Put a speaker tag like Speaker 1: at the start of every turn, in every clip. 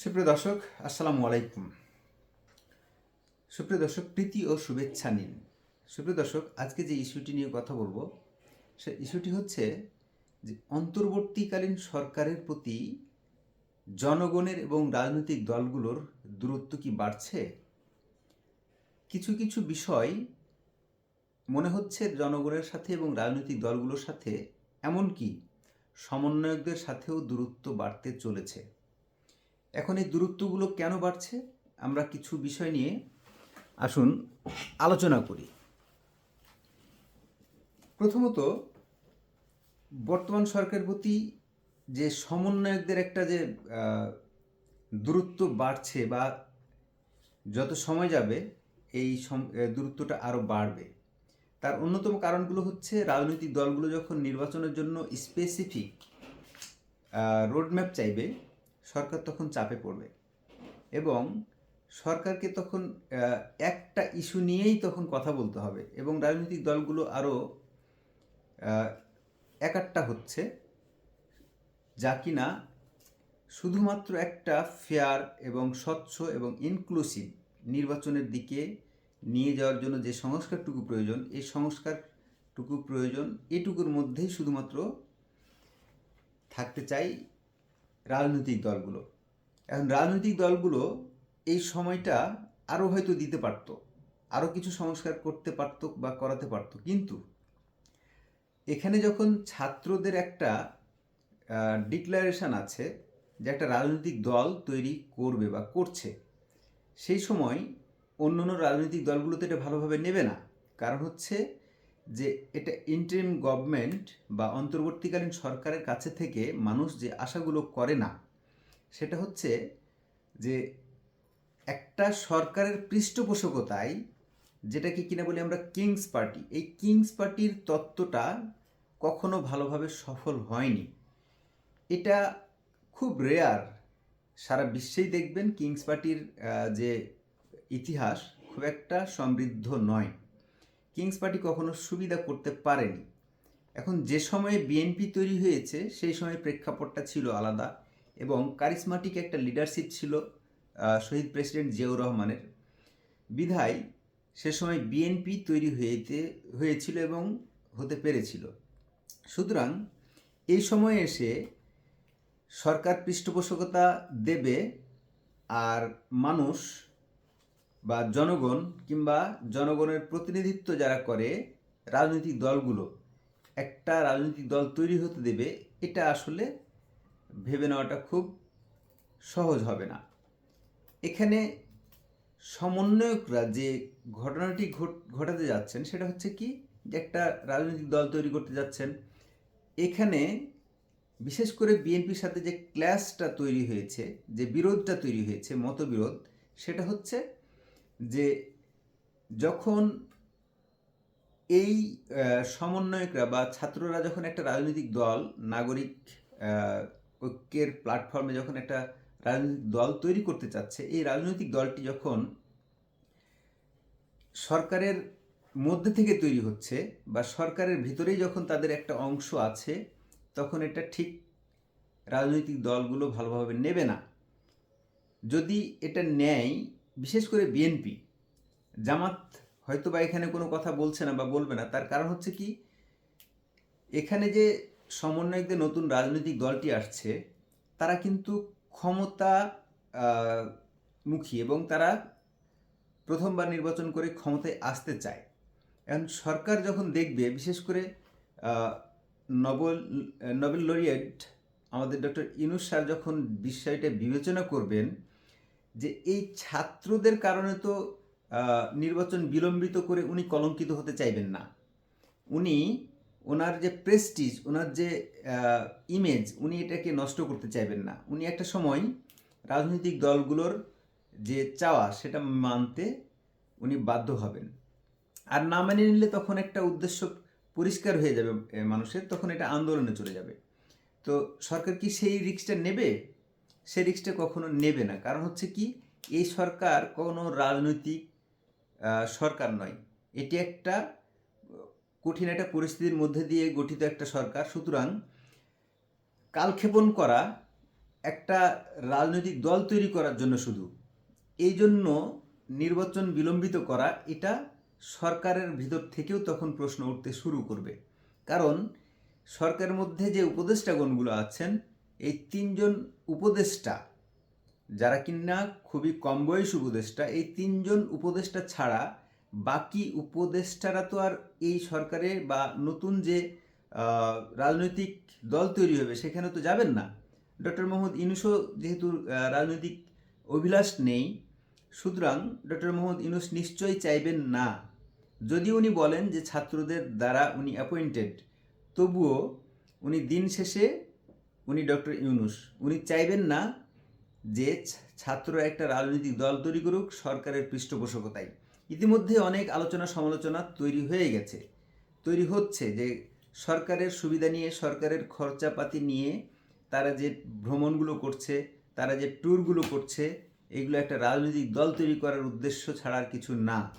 Speaker 1: সুপ্রিয় দর্শক, আসসালামু আলাইকুম। সুপ্রিয় দর্শক, প্রীতি ও শুভেচ্ছা নিন। সুপ্রিয় দর্শক, আজকে যে ইস্যুটি নিয়ে কথা বলব, সে ইস্যুটি হচ্ছে যে অন্তর্বর্তীকালীন সরকারের প্রতি জনগণের এবং রাজনৈতিক দলগুলোর দূরত্ব কি বাড়ছে? কিছু কিছু বিষয় মনে হচ্ছে জনগণের সাথে এবং রাজনৈতিক দলগুলোর সাথে, এমনকি সমন্বয়কদের সাথেও দূরত্ব বাড়তে চলেছে। এখন এই দূরত্বগুলো কেন বাড়ছে? আমরা কিছু বিষয় নিয়ে আসুন আলোচনা করি। প্রথমত, বর্তমান সরকারের প্রতি যে সমন্বয়কদের একটা যে দূরত্ব বাড়ছে বা যত সময় যাবে, এই দূরত্বটা আরও বাড়বে। তার অন্যতম কারণগুলো হচ্ছে রাজনৈতিক দলগুলো যখন নির্বাচনের জন্য স্পেসিফিক রোডম্যাপ চাইবে সরকার তখন চাপে পড়বে। এবং সরকারকে তখন একটা ইস্যু নিয়েই তখন কথা বলতে হবে এবং রাজনৈতিক দলগুলো আরও একাট্টা হচ্ছে যা কিনা শুধুমাত্র একটা ফেয়ার এবং স্বচ্ছ এবং ইনক্লুসিভ নির্বাচনের দিকে নিয়ে যাওয়ার জন্য যে সংস্কারটুকু প্রয়োজন, এই সংস্কারটুকু প্রয়োজন এটুকুর মধ্যেই শুধুমাত্র থাকতে চাই রাজনৈতিক দলগুলো। এখন রাজনৈতিক দলগুলো এই সময়টা আরও হয়তো দিতে পারতো আরও কিছু সংস্কার করতে পারতো বা করাতে পারতো। কিন্তু এখানে যখন ছাত্রদের একটা ডিক্লারেশন আছে যে একটা রাজনৈতিক দল তৈরি করবে বা করছে, সেই সময় অন্য অন্য রাজনৈতিক দলগুলো তো এটা ভালোভাবে নেবে না। কারণ হচ্ছে যে এটা ইন্টারিম গভর্নমেন্ট বা অন্তর্বর্তীকালীন সরকারের কাছে থেকে মানুষ যে আশাগুলো করে না, সেটা হচ্ছে যে একটা সরকারের পৃষ্ঠপোষকতায় যেটাকে কিনা বলি আমরা কিংস পার্টি এই কিংস পার্টির তত্ত্বটা কখনো ভালোভাবে সফল হয়নি। এটা খুব রেয়ার সারা বিশ্বেই দেখবেন কিংস পার্টির যে ইতিহাস খুব একটা সমৃদ্ধ নয়। কিংস পার্টি কখনো সুবিধা করতে পারেনি। এখন যে সময়ে বিএনপি তৈরি হয়েছে, সেই সময় প্রেক্ষাপটটা ছিল আলাদা এবং কারিসমাটিক একটা লিডারশিপ ছিল শহীদ প্রেসিডেন্ট জিয়াউর রহমানের। বিধায় সে সময় বিএনপি তৈরি হয়েতে, হয়েছিল এবং হতে পেরেছিল। সুতরাং এই সময়ে এসে সরকার পৃষ্ঠপোষকতা দেবে আর মানুষ বা জনগণ কিংবা জনগণের প্রতিনিধিত্ব যারা করে রাজনৈতিক দলগুলো, একটা রাজনৈতিক দল তৈরি হতে দেবে, এটা আসলে ভেবে নেওয়াটা খুব সহজ হবে না। এখানে সমন্বয়করা যে ঘটনাটি ঘট- ঘটাতে যাচ্ছেন, সেটা হচ্ছে কি যে একটা রাজনৈতিক দল তৈরি করতে যাচ্ছেন। এখানে বিশেষ করে বিএনপির সাথে যে ক্ল্যাশটা তৈরি হয়েছে, যে বিরোধটা তৈরি হয়েছে, মতবিরোধ, সেটা হচ্ছে যে যখন এই সমন্বয়করা বা ছাত্ররা যখন একটা রাজনৈতিক দল, নাগরিক ঐক্যের প্ল্যাটফর্মে যখন একটা রাজনৈতিক দল তৈরি করতে চাচ্ছে, এই রাজনৈতিক দলটি যখন সরকারের মধ্যে থেকে তৈরি হচ্ছে বা সরকারের ভিতরেই যখন তাদের একটা অংশ আছে, তখন এটা ঠিক রাজনৈতিক দলগুলো ভালোভাবে নেবে না। যদি এটা নেয় বিশেষ করে বিএনপি জামাত হয়তো বা এখানে কোনো কথা বলছে না বা বলবে না, তার কারণ হচ্ছে কি, এখানে যে সমন্বয়কদের নতুন রাজনৈতিক দলটি আসছে, তারা কিন্তু ক্ষমতা মুখী এবং তারা প্রথমবার নির্বাচন করে ক্ষমতায় আসতে চায়। এখন সরকার যখন দেখবে, বিশেষ করে নোবেল নোবেল লরিয়েট, আমাদের ডক্টর ইনুস স্যার যখন বিষয়টা বিবেচনা করবেন যে এই ছাত্রদের কারণে তো নির্বাচন বিলম্বিত করে উনি কলঙ্কিত হতে চাইবেন না। উনি, ওনার যে প্রেস্টিজ ওনার যে ইমেজ উনি এটাকে নষ্ট করতে চাইবেন না। উনি একটা সময় রাজনৈতিক দলগুলোর যে চাওয়া, সেটা মানতে উনি বাধ্য হবেন। আর না মেনে নিলে তখন একটা উদ্দেশ্য পরিষ্কার হয়ে যাবে মানুষের, তখন এটা আন্দোলনে চলে যাবে। তো সরকার কি সেই রিক্সটা নেবে? সেই রিক্সটা কখনো নেবে না। কারণ হচ্ছে কি, এই সরকার কোনো রাজনৈতিক সরকার নয়। এটি একটা কঠিন একটা পরিস্থিতির মধ্যে দিয়ে গঠিত একটা সরকার। সুতরাং কালক্ষেপণ করা একটা রাজনৈতিক দল তৈরি করার জন্য শুধু। এই জন্য নির্বাচন বিলম্বিত করা, এটা সরকারের ভিতর থেকেও তখন প্রশ্ন উঠতে শুরু করবে। কারণ সরকারের মধ্যে যে উপদেষ্টাগণগুলো আছেন এই তিনজন উপদেষ্টা, যারা কিনা খুবই কম বয়স উপদেষ্টা, এই তিনজন উপদেষ্টা ছাড়া বাকি উপদেষ্টারা তো আর এই সরকারে বা নতুন যে রাজনৈতিক দল তৈরি হবে সেখানে তো যাবেন না। ডক্টর মোহাম্মদ ইনুসও যেহেতু রাজনৈতিক অভিলাষ নেই, সুতরাং ডক্টর মোহাম্মদ ইনুস নিশ্চয়ই চাইবেন না। যদি উনি বলেন যে ছাত্রদের দ্বারা উনি অ্যাপয়েন্টেড, তবুও উনি দিন শেষে উনি ডক্টর ইউনুস। উনি চাইবেন না যে ছা- ছাত্ররা একটা রাজনৈতিক দল তৈরি করুক, সরকারের পৃষ্ঠপোষকতায়। ইতিমধ্যে অনেক আলোচনা সমালোচনা তৈরি হয়ে গেছে। তৈরি হচ্ছে যে সরকারের সুবিধা নিয়ে, সরকারের খরচাপাতি নিয়ে তারা যে ভ্রমণগুলো করছে, তারা যে ট্যুরগুলো করছে, এগুলো একটা রাজনৈতিক দল তৈরি করার উদ্দেশ্য ছাড়া আর কিছু না।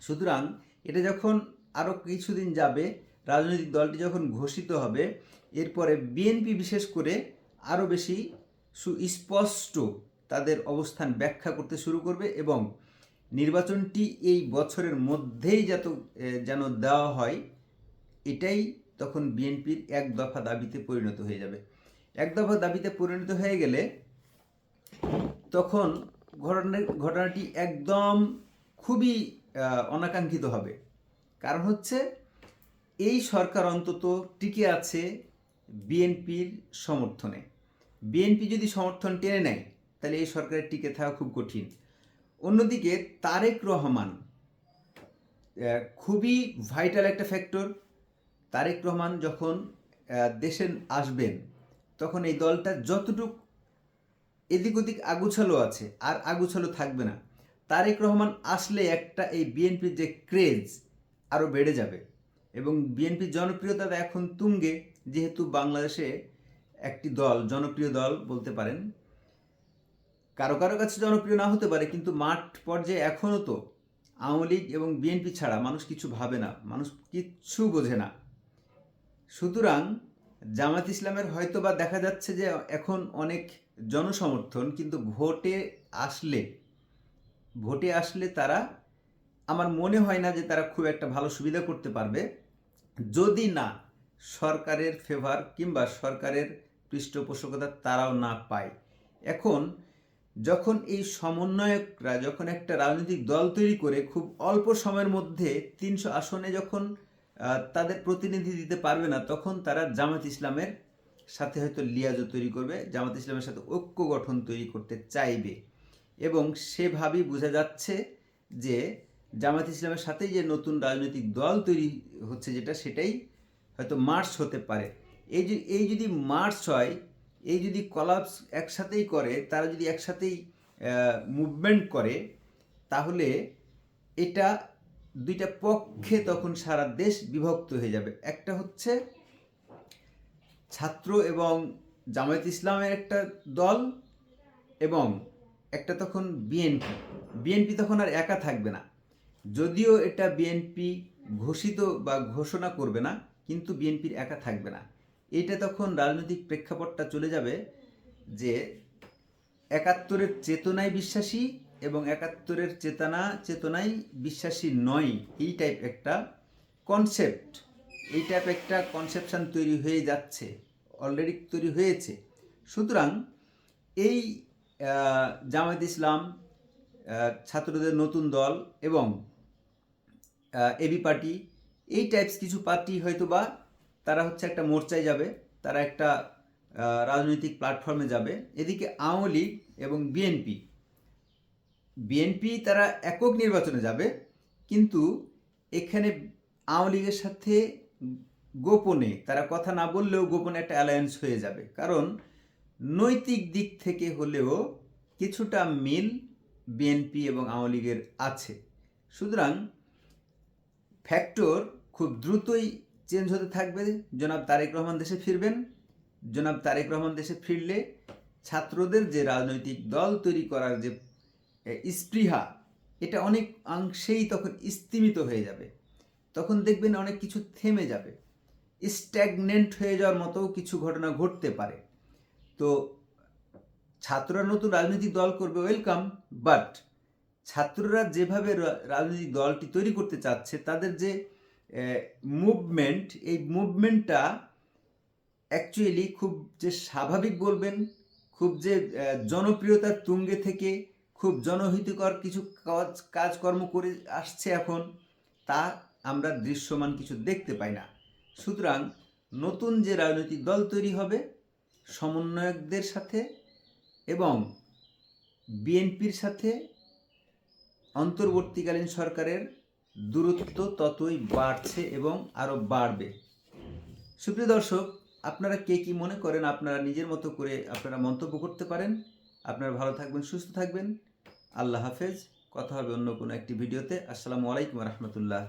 Speaker 1: সুতরাং এটা যখন আরও কিছুদিন যাবে রাজনৈতিক দলটি যখন ঘোষিত হবে, এরপরে বিএনপি বিশেষ করে আরও বেশি সুস্পষ্ট তাদের অবস্থান ব্যাখ্যা করতে শুরু করবে এবং নির্বাচনটি এই বছরের মধ্যেই যত যেন দেওয়া হয়, এটাই তখন বিএনপির এক দফা দাবিতে পরিণত হয়ে যাবে। এক দফা দাবিতে পরিণত হয়ে গেলে তখন ঘটনা, ঘটনাটি একদম খুবই অনাকাঙ্ক্ষিত হবে। কারণ হচ্ছে এই সরকার অন্তত টিকে আছে বিএনপির সমর্থনে। বিএনপি যদি সমর্থন টেনে নেয়, তাহলে এই সরকারের টিকে থাকা খুব কঠিন। অন্যদিকে তারেক রহমান খুবই ভাইটাল একটা ফ্যাক্টর তারেক রহমান যখন দেশে আসবেন, তখন এই দলটা যতটুক এদিক ওদিক আগুছালো আছে, আর আগুছালো থাকবে না। তারেক রহমান আসলে একটা এই বিএনপির যে ক্রেজ আরও বেড়ে যাবে। এবং বিএনপির জনপ্রিয়তা এখন তুঙ্গে, যেহেতু বাংলাদেশে একটি দল, জনপ্রিয় দল বলতে পারেন। কারও কারও কাছে জনপ্রিয় না হতে পারে, কিন্তু মাঠ পর্যায়ে এখনও তো আওয়ামী লীগ এবং বিএনপি ছাড়া মানুষ কিছু ভাবে না, মানুষ কিচ্ছু বোঝে না। সুতরাং জামাত ইসলামের হয়তো বা দেখা যাচ্ছে যে এখন অনেক জনসমর্থন, কিন্তু ভোটে আসলে ভোটে আসলে তারা, আমার মনে হয় না যে তারা খুব একটা ভালো সুবিধা করতে পারবে। যদি না সরকারের ফেভার কিংবা সরকারের পৃষ্ঠপোষকতা তারাও না পায়। এখন যখন এই সমন্বয়করা যখন একটা রাজনৈতিক দল তৈরি করে, খুব অল্প সময়ের মধ্যে তিনশো আসনে যখন তাদের প্রতিনিধি দিতে পারবে না, তখন তারা জামাত ইসলামের সাথে হয়তো লিয়াজও তৈরি করবে জামাত ইসলামের সাথে ঐক্য গঠন তৈরি করতে চাইবে। এবং সেভাবেই বোঝা যাচ্ছে যে জামাত ইসলামের সাথে যে নতুন রাজনৈতিক দল তৈরি হচ্ছে যেটা, সেটাই হয়তো মার্চ হতে পারে। এই যে, এই যদি মার্চ হয়, এই যদি কলাপস একসাথেই করে, তারা যদি একসাথেই মুভমেন্ট করে, তাহলে এটা দুইটা পক্ষে তখন সারা দেশ বিভক্ত হয়ে যাবে। একটা হচ্ছে ছাত্র এবং জামায়াত ইসলামের একটা দল এবং একটা তখন বিএনপি। বিএনপি তখন আর একা থাকবে না। যদিও এটা বিএনপি ঘোষিত বা ঘোষণা করবে না, কিন্তু বিএনপির একা থাকবে না। এটা তখন রাজনৈতিক প্রেক্ষাপটটা চলে যাবে যে একাত্তরের চেতনায় বিশ্বাসী এবং একাত্তরের চেতনা, চেতনায় বিশ্বাসী নয়, এই টাইপ একটা কনসেপ্ট এই টাইপ একটা কনসেপশন তৈরি হয়ে যাচ্ছে অলরেডি তৈরি হয়েছে। সুতরাং এই জামায়াত ইসলাম ছাত্রদের নতুন দল এবং এবি পার্টি, এই টাইপস কিছু পার্টি হয়তো বা তারা হচ্ছে একটা মোর্চায় যাবে, তারা একটা রাজনৈতিক প্ল্যাটফর্মে যাবে। এদিকে আওয়ামী লীগ এবং বিএনপি। বিএনপি তারা একক নির্বাচনে যাবে, কিন্তু এখানে আওয়ামী লীগের সাথে গোপনে, তারা কথা না বললেও গোপনে একটা অ্যালায়েন্স হয়ে যাবে। কারণ নৈতিক দিক থেকে হলেও কিছুটা মিল বিএনপি এবং আওয়ামী লীগের আছে। সুতরাং ফ্যাক্টর খুব দ্রুতই চেঞ্জ হতে থাকবে। জনাব তারেক রহমান দেশে ফিরবেন। জনাব তারেক রহমান দেশে ফিরলে ছাত্রদের যে রাজনৈতিক দল তৈরি করার যে স্পৃহা, এটা অনেক অংশেই তখন স্তিমিত হয়ে যাবে। তখন দেখবেন অনেক কিছু থেমে যাবে। স্ট্যাগনেন্ট হয়ে যাওয়ার মতো কিছু ঘটনা ঘটতে পারে। তো ছাত্ররা নতুন রাজনৈতিক দল করবে, ওয়েলকাম, বাট ছাত্ররা যেভাবে রাজনৈতিক দলটি তৈরি করতে চাচ্ছে, তাদের যে মুভমেন্ট এই মুভমেন্টটা অ্যাকচুয়ালি খুব যে স্বাভাবিক বলবেন, খুব যে জনপ্রিয়তার তুঙ্গে থেকে খুব জনহিতকর কিছু কাজ, কাজকর্ম করে আসছে এখন, তা আমরা দৃশ্যমান কিছু দেখতে পাই না। সুতরাং নতুন যে রাজনৈতিক দল তৈরি হবে, সমন্বয়কদের সাথে এবং বিএনপির সাথে অন্তর্বর্তীকালীন সরকারের দূরত্ব ততই বাড়ছে এবং আরও বাড়বে। সুপ্রিয় দর্শক, আপনারা কে কি মনে করেন? আপনারা নিজের মতো করে আপনারা মন্তব্য করতে পারেন। আপনারা ভালো থাকবেন, সুস্থ থাকবেন। আল্লাহ হাফেজ। কথা হবে অন্য কোনো একটি ভিডিওতে। আসসালামু আলাইকুম রহমতুল্লাহ।